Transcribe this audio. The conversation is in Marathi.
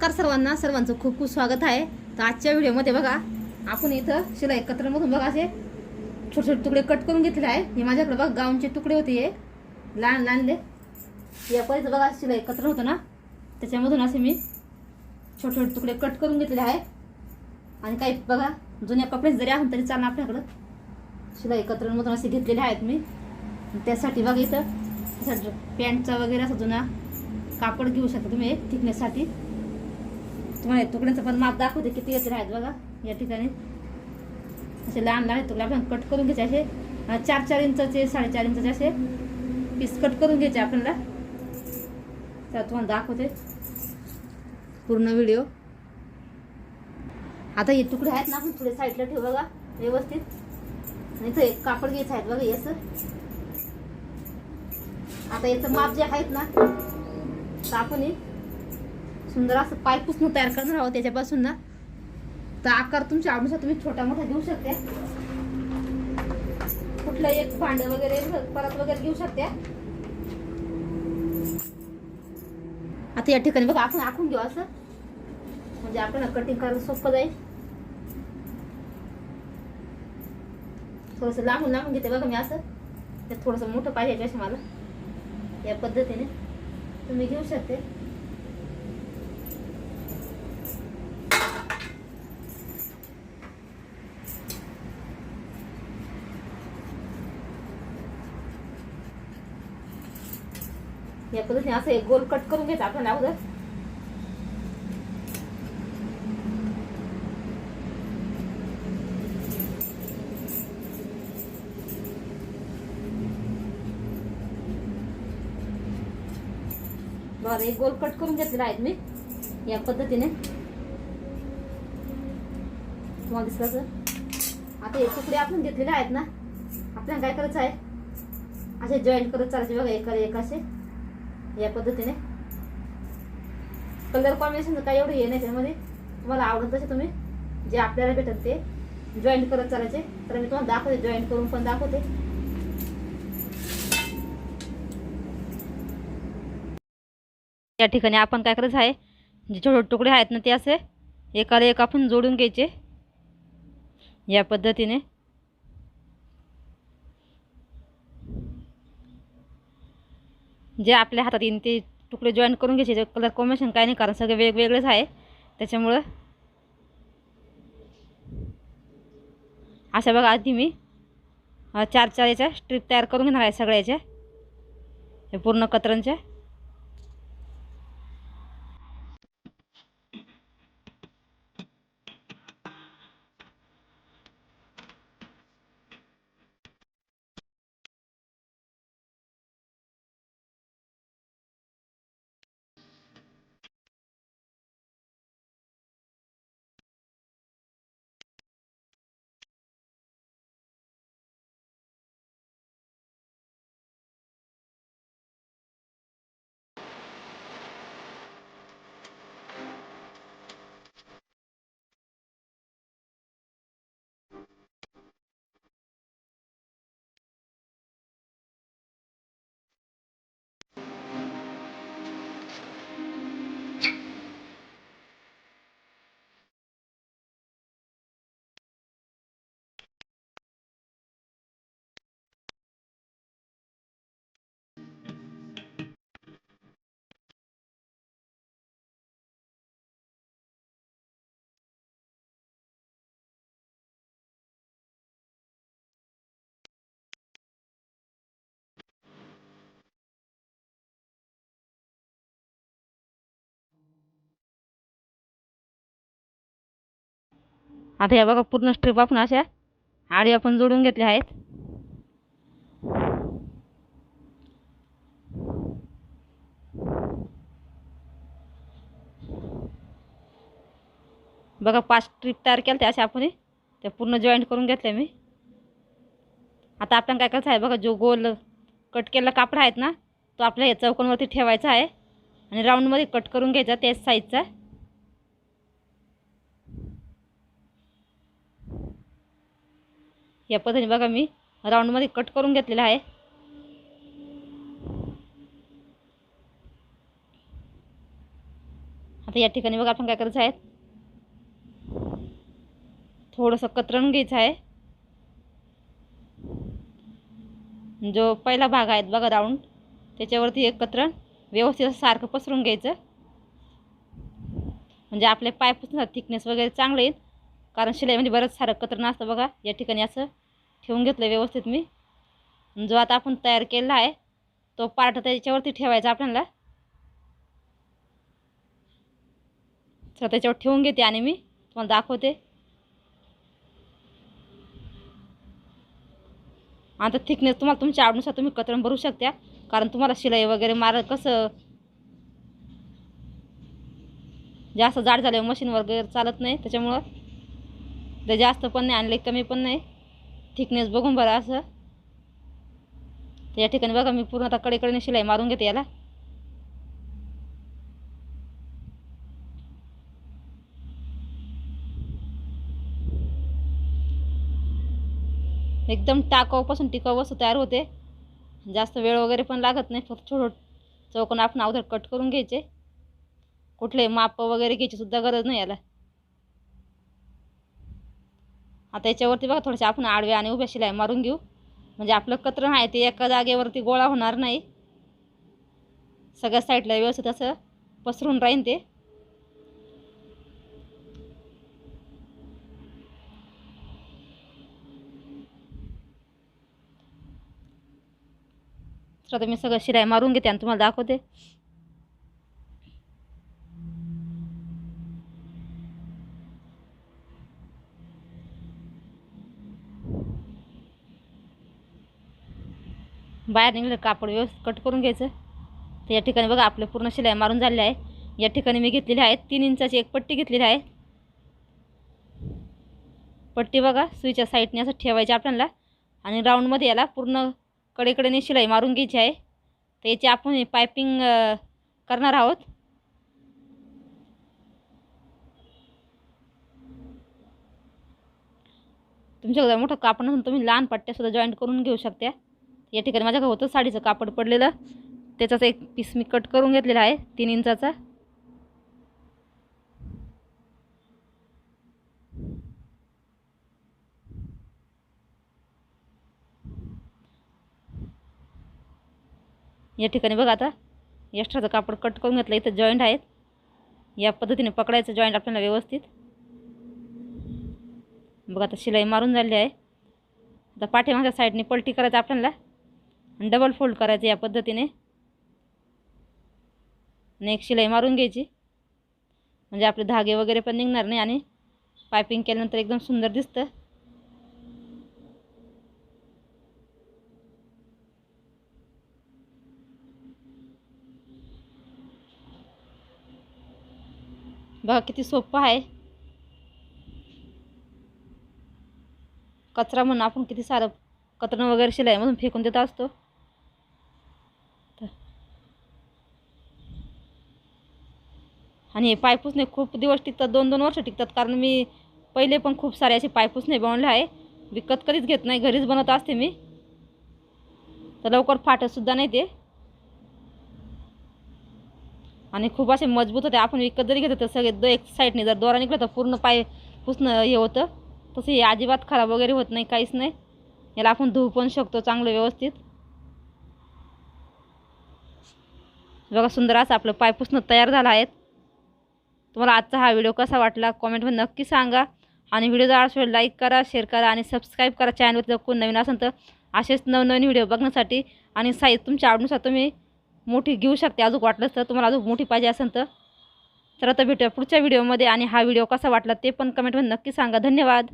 नमस्कार सर्वांना. सर्वांचं खूप खूप स्वागत आहे. तर आजच्या व्हिडिओमध्ये बघा आपण इथं शिलाई कत्रमधून बघा असे छोटे छोटे तुकडे कट करून घेतले आहे. हे माझ्याकडे बघा गाऊनचे तुकडे होते हे. लहान लहानले या पर्यंत बघा शिलाई कत्र होतं ना. त्याच्यामधून असे मी छोटे छोटे तुकडे कट करून घेतलेले आहे. आणि काही बघा जुन्या कपडे जरी आहोत तरी चालणार आपल्याकडं. शिलाई कत्रणमधून असे घेतलेले आहेत मी. त्यासाठी बघा इथं पॅन्टचा वगैरे असं जुना कापड घेऊ शकता तुम्ही थिकनेससाठी. तुम्हाला तुकड्यांचं पण माप दाखवते किती येते आहेत बघा या ठिकाणी. असे लहान लहान तुकडे आपण कट करून घ्यायचे असे. चार चार इंचाचे साडेचार इंचाचे असे पीस कट करून घ्यायचे आपल्याला. तर तुम्हाला दाखवते. पूर्ण व्हिडिओ आता हे तुकडे आहेत ना आपण थोडे साईडला ठेवू बघा व्यवस्थित. आणि इथं एक कापड घ्यायचं आहेत बघा याचं. आता याचं माप जे आहेत ना तर आपण सुंदर असं पाय पुसणं तयार करणार आहोत त्याच्यापासून ना. तर आकार तुमच्या आवडीनुसार तुम्ही छोटा मोठा घेऊ शकते. कुठलं एक भांड वगैरे परत वगैरे घेऊ शकते. आता या ठिकाणी बघा आपण आखून घेऊ असं. म्हणजे आपल्याला कटिंग करायला सोपं जाईल. थोडंसं लांबून लांबून घेते बघा मी असं. ते थोडंसं मोठं पाहिजे मला. या पद्धतीने. तुम्ही घेऊ शकते. या पद्धतीने असं एक गोल कट करून घ्यायचं आपण अगोदर. बरं एक गोल कट करून घेतलेला आहेत मी या पद्धतीने. तुम्हाला दिसलं तर आता हे तुकडे आपण घेतलेले आहेत ना आपल्याला काय करायचं आहे? असे जॉईंट करत चालायचे बघा एका एक असे. या पद्धतीने. कलर कॉम्बिनेशन काय एवढं हे नाही त्यामध्ये. तुम्हाला आवडत तसे तुम्ही जे आपल्याला भेटत ते जॉईंट करत चालायचे. तर मी तुम्हाला दाखवते जॉईंट करून पण दाखवते. या ठिकाणी आपण काय करायचं आहे जे छोटे छोटे तुकडे आहेत ना ते असे एकाला एक आपण जोडून घ्यायचे. या पद्धतीने. जे आपल्या हातात येईन ते तुकडे जॉईन करून घ्यायचे. कलर कॉम्बिनेशन काय नाही कारण सगळे वेगवेगळेच आहे. त्याच्यामुळं अशा बघा आधी मी चार चार याच्या स्ट्रीप तयार करून घेणार आहे सगळ्याच्या. हे पूर्ण कतरांच्या आता या बघा पूर्ण स्ट्रीप आपण अशा आडी आपण जोडून घेतल्या आहेत. बघा पाच स्ट्रीप तयार केल्या त्या अशा आपण त्या पूर्ण जॉईंट करून घेतल्या मी. आता आपण काय करायचं आहे बघा जो गोल कट केलेला कापड आहेत ना तो आपल्या या चौकोनवरती ठेवायचा आहे. आणि राऊंडमध्ये कट करून घ्यायचा त्याच साईजचा या पद्धतीने बघा मी राऊंडमध्ये कट करून घेतलेला आहे. आता या ठिकाणी बघा आपण काय करायचं आहे. थोडंसं कतरण घ्यायचं आहे. जो पहिला भाग आहे बघा राऊंड त्याच्यावरती एक कतरण व्यवस्थित असं सारखं पसरून घ्यायचं. म्हणजे आपले पायपासून थिकनेस वगैरे चांगलं येईल. कारण शिलाईमध्ये बरंच सारं कत्र नसतं बघा. या ठिकाणी असं ठेवून घेतलं व्यवस्थित मी. जो आता आपण तयार केलेला आहे तो पार्ट त्याच्यावरती ठेवायचा आपल्याला. तर त्याच्यावर ठेवून घेते आणि मी तुम्हाला दाखवते. आता थिकनेस तुम्हाला तुमच्या आवडीनुसार तुम्ही कतरण भरू शकता. कारण तुम्हाला शिलाई वगैरे मार कसं जास्त जाड झालं मशीन वगैरे चालत नाही त्याच्यामुळं ते जास्त पण नाही आणले कमी पण नाही. थिकनेस बघून बरं असं. तर या ठिकाणी बघा मी पूर्ण आता कडेकडेने शिलाई मारून घेते याला. एकदम टाकाऊपासून टिकाऊ वस्तू तयार होते. जास्त वेळ वगैरे पण लागत नाही फक्त छोटं चौकोन आपण अगोदर कट करून घ्यायचे. कुठले माप वगैरे घ्यायची सुद्धा गरज नाही याला. आता याच्यावरती बघा थोडेसे आपण आडव्या आणि उभ्या शिलाई मारून घेऊ. म्हणजे आपलं कत्र आहे ते एका जागेवरती गोळा होणार नाही. सगळ्या साईडला व्यवस्थित असं पसरून राहीन ते. तर आता मी सगळं शिलाई मारून घेते आणि तुम्हाला दाखवते. बाहेर निघलं कापड व्यवस्थित कट करून घ्यायचं. तर या ठिकाणी बघा आपलं पूर्ण शिलाई मारून झालेली आहे. या ठिकाणी मी घेतलेली आहे तीन इंचाची एक पट्टी घेतलेली आहे. पट्टी बघा सुईच्या साईडने असं ठेवायची आपल्याला. आणि राऊंडमध्ये याला पूर्ण कडेकडेने शिलाई मारून घ्यायची आहे. तर याची आपण पायपिंग करणार आहोत. तुमच्याकडे मोठं कापड नसून तुम्ही लहान पट्ट्यासुद्धा जॉईंट करून घेऊ शकता. या ठिकाणी माझ्याकडे होतं साडीचं कापड पडलेलं. त्याचाच एक पीस मी कट करून घेतलेला आहे तीन इंचाचा. या ठिकाणी बघा आता एक्स्ट्राचं कापड कट करून घेतलं इथं जॉईंट आहेत. या पद्धतीने पकडायचं जॉईंट आपल्याला व्यवस्थित. बघा आता शिलाई मारून झाली आहे. आता पाठीमागच्या साईडने पलटी करायचं आपल्याला. डबल फोल्ड करायचं या पद्धतीने. आणि एक शिलाई मारून घ्यायची. म्हणजे आपले धागे वगैरे पण निघणार नाही आणि पायपिंग केल्यानंतर एकदम सुंदर दिसतं. बघा किती सोपं आहे. कचरा म्हणून आपण किती सारं कचरा वगैरे शिलाईमधून फेकून देत असतो. आणि हे पायपुसणे खूप दिवस टिकतात दोन दोन वर्ष टिकतात. कारण मी पहिले पण खूप सारे असे पायपुसणे बनवले आहे. विकत कधीच घेत नाही घरीच बनवत असते मी. तर लवकर फाटतसुद्धा नाही ते. आणि खूप असे मजबूत होते. आपण विकत जरी घेतो तर सगळे दो एक साईडने जर दोरा निघलं तर पूर्ण पाय पुसणं हे होतं. तसं हे अजिबात खराब वगैरे होत नाही काहीच नाही. याला आपण धुवू पण शकतो चांगलं व्यवस्थित. बघा सुंदर असं आपलं पाय पुसणं तयार झालं आहे तुम्हाला आजचा हा व्हिडिओ कसा वाटला कॉमेंटमध्ये नक्की सांगा. आणि व्हिडिओ जर असेल लाईक करा शेअर करा आणि सबस्क्राईब करा. चॅनलवर जर कोण नवीन असेल तर असेच नवनवीन व्हिडिओ बघण्यासाठी आणि साईज तुमच्या आवडीनुसार तुम्ही मोठी घेऊ शकते. अजून वाटलंच तर तुम्हाला अजून मोठी पाहिजे असेल तर. तर आता भेटूया पुढच्या व्हिडिओमध्ये आणि हा व्हिडिओ कसा वाटला ते पण कमेंटमध्ये नक्की सांगा. धन्यवाद.